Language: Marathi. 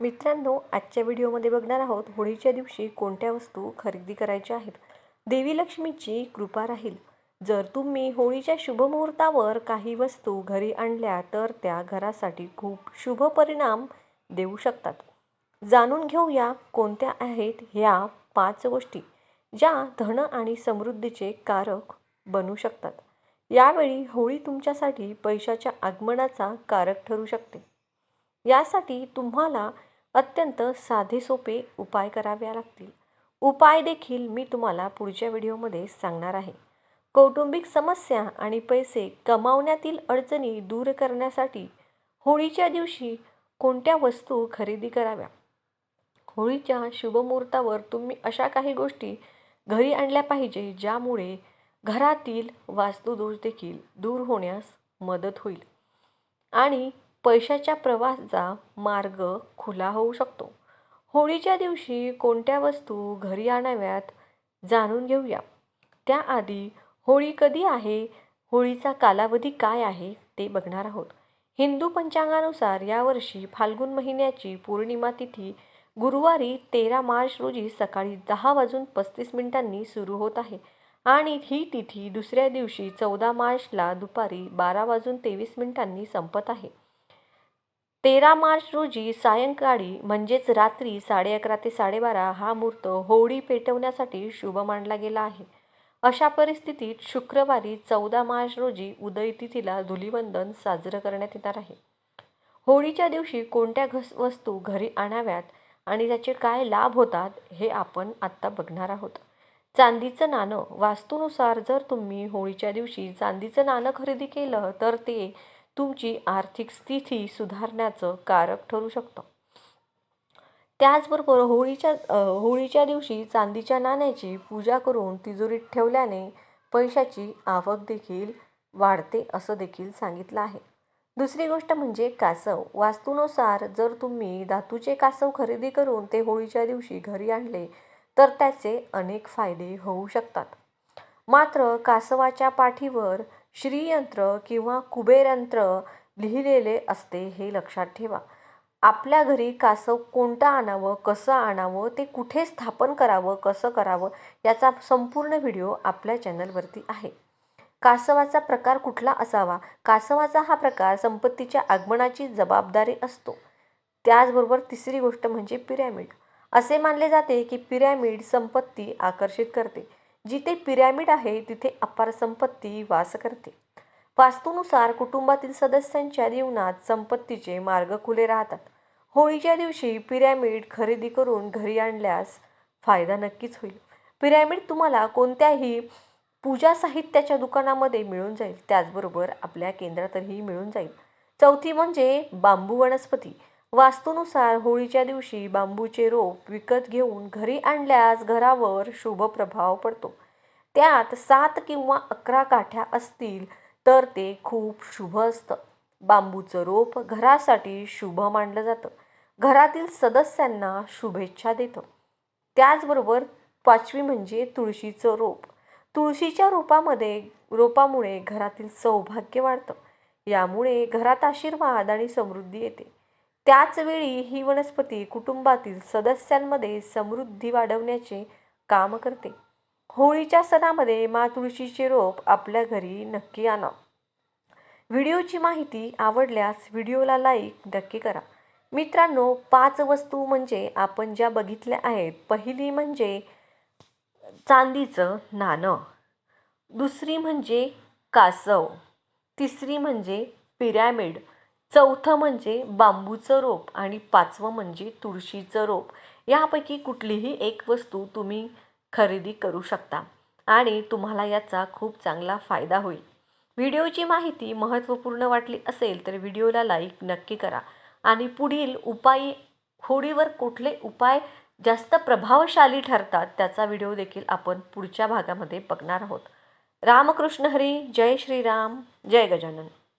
मित्रांनो आजच्या व्हिडिओमध्ये बघणार आहोत होळीच्या दिवशी कोणत्या वस्तू खरेदी करायच्या आहेत. देवी लक्ष्मीची कृपा राहील. जर तुम्ही होळीच्या शुभमुहूर्तावर काही वस्तू घरी आणल्या तर त्या घरासाठी खूप शुभ परिणाम देऊ शकतात. जाणून घेऊया कोणत्या आहेत ह्या पाच गोष्टी ज्या धन आणि समृद्धीचे कारक बनू शकतात. यावेळी होळी तुमच्यासाठी पैशाच्या आगमनाचा कारक ठरू शकते. यासाठी तुम्हाला अत्यंत साधे सोपे उपाय करावे लागतील. उपाय देखील मी तुम्हाला पुढच्या व्हिडिओमध्ये सांगणार आहे. कौटुंबिक समस्या आणि पैसे कमावण्यातील अडचणी दूर करण्यासाठी होळीच्या दिवशी कोणत्या वस्तू खरेदी कराव्या? होळीच्या शुभमुहूर्तावर तुम्ही अशा काही गोष्टी घरी आणल्या पाहिजे ज्यामुळे घरातील वास्तुदोष देखील दूर होण्यास मदत होईल. आणि पैशाच्या प्रवासाचा मार्ग खुला होऊ शकतो. होळीच्या दिवशी कोणत्या वस्तू घरी आणाव्यात जाणून घेऊया. त्याआधी होळी कधी आहे? होळीचा कालावधी काय आहे? ते बघणार आहोत. हिंदू पंचांगानुसार यावर्षी फाल्गुन महिन्याची पौर्णिमा तिथी गुरुवारी तेरा मार्च रोजी सकाळी दहा वाजून पस्तीस मिनिटांनी सुरू होत आहे आणि ही तिथी दुसऱ्या दिवशी चौदा मार्चला दुपारी बारा वाजून तेवीस मिनिटांनी संपत आहे. तेरा मार्च रोजी सायंकाळी म्हणजेच रात्री साडे अकरा ते साडेबारा हा मुहूर्त होळी पेटवण्यासाठी शुभ मानला गेला आहे. अशा परिस्थितीत शुक्रवारी चौदा मार्च रोजी उदय तिथीला धुलिवंदन साजरं करण्यात येणार आहे. होळीच्या दिवशी कोणत्या घस वस्तू घरी आणाव्यात आणि त्याचे काय लाभ होतात हे आपण आत्ता बघणार आहोत. चांदीचं नाणं वास्तूनुसार जर तुम्ही होळीच्या दिवशी चांदीचं नाणं खरेदी केलं तर ते तुमची आर्थिक स्थिती सुधारण्याचं कारक ठरू शकतं. त्याचबरोबर होळीच्या होळीच्या दिवशी चांदीच्या नाण्याची पूजा करून तिजोरीत ठेवल्याने पैशाची आवक देखील वाढते असं देखील सांगितलं आहे. दुसरी गोष्ट म्हणजे कासव. वास्तूनुसार जर तुम्ही धातूचे कासव खरेदी करून ते होळीच्या दिवशी घरी आणले तर त्याचे अनेक फायदे होऊ शकतात. मात्र कासवाच्या पाठीवर श्रीयंत्र किंवा कुबेरयंत्र लिहिलेले असते हे लक्षात ठेवा. आपल्या घरी कासव कोणतं आणावं कसं आणावं ते कुठे स्थापन करावं कसं करावं याचा संपूर्ण व्हिडिओ आपल्या चॅनलवरती आहे. कासवाचा प्रकार कुठला असावा? कासवाचा हा प्रकार संपत्तीच्या आगमनाची जबाबदारी असतो. त्याचबरोबर तिसरी गोष्ट म्हणजे पिरॅमिड. असे मानले जाते की पिरॅमिड संपत्ती आकर्षित करते. जिथे पिरॅमिड आहे तिथे अपार संपत्ती वास करते. वास्तूनुसार कुटुंबातील सदस्यांच्या जीवनात संपत्तीचे मार्ग खुले राहतात. होळीच्या दिवशी पिरॅमिड खरेदी करून घरी आणल्यास फायदा नक्कीच होईल. पिरॅमिड तुम्हाला कोणत्याही पूजा साहित्याच्या दुकानामध्ये मिळून जाईल. त्याचबरोबर आपल्या केंद्रातही मिळून जाईल. चौथी म्हणजे बांबू वनस्पती. वास्तूनुसार होळीच्या दिवशी बांबूचे रोप विकत घेऊन घरी आणल्यास घरावर शुभ प्रभाव पडतो. त्यात सात किंवा अकरा काठ्या असतील तर ते खूप शुभ असतं. बांबूचं रोप घरासाठी शुभ मानलं जातं. घरातील सदस्यांना शुभेच्छा देतं. त्याचबरोबर पाचवी म्हणजे तुळशीचं रोप. तुळशीच्या रोपामध्ये रोपामुळे घरातील सौभाग्य वाढतं. यामुळे घरात आशीर्वाद आणि समृद्धी येते. त्याचवेळी ही वनस्पती कुटुंबातील सदस्यांमध्ये समृद्धी वाढवण्याचे काम करते. होळीच्या सणामध्ये मा तुळशीचे रोप आपल्या घरी नक्की आणा. व्हिडिओची माहिती आवडल्यास व्हिडिओला लाईक नक्की करा. मित्रांनो पाच वस्तू म्हणजे आपण ज्या बघितल्या आहेत पहिली म्हणजे चांदीचं नाणं. दुसरी म्हणजे कासव. तिसरी म्हणजे पिरॅमिड. चौथं म्हणजे बांबूचं रोप आणि पाचवं म्हणजे तुळशीचं रोप. यापैकी कुठलीही एक वस्तू तुम्ही खरेदी करू शकता आणि तुम्हाला याचा खूप चांगला फायदा होईल. व्हिडिओची माहिती महत्त्वपूर्ण वाटली असेल तर व्हिडिओला लाईक नक्की करा आणि पुढील उपाय होडीवर कुठले उपाय जास्त प्रभावशाली ठरतात त्याचा व्हिडिओ देखील आपण पुढच्या भागामध्ये बघणार आहोत. रामकृष्ण हरी जय श्रीराम जय गजानन.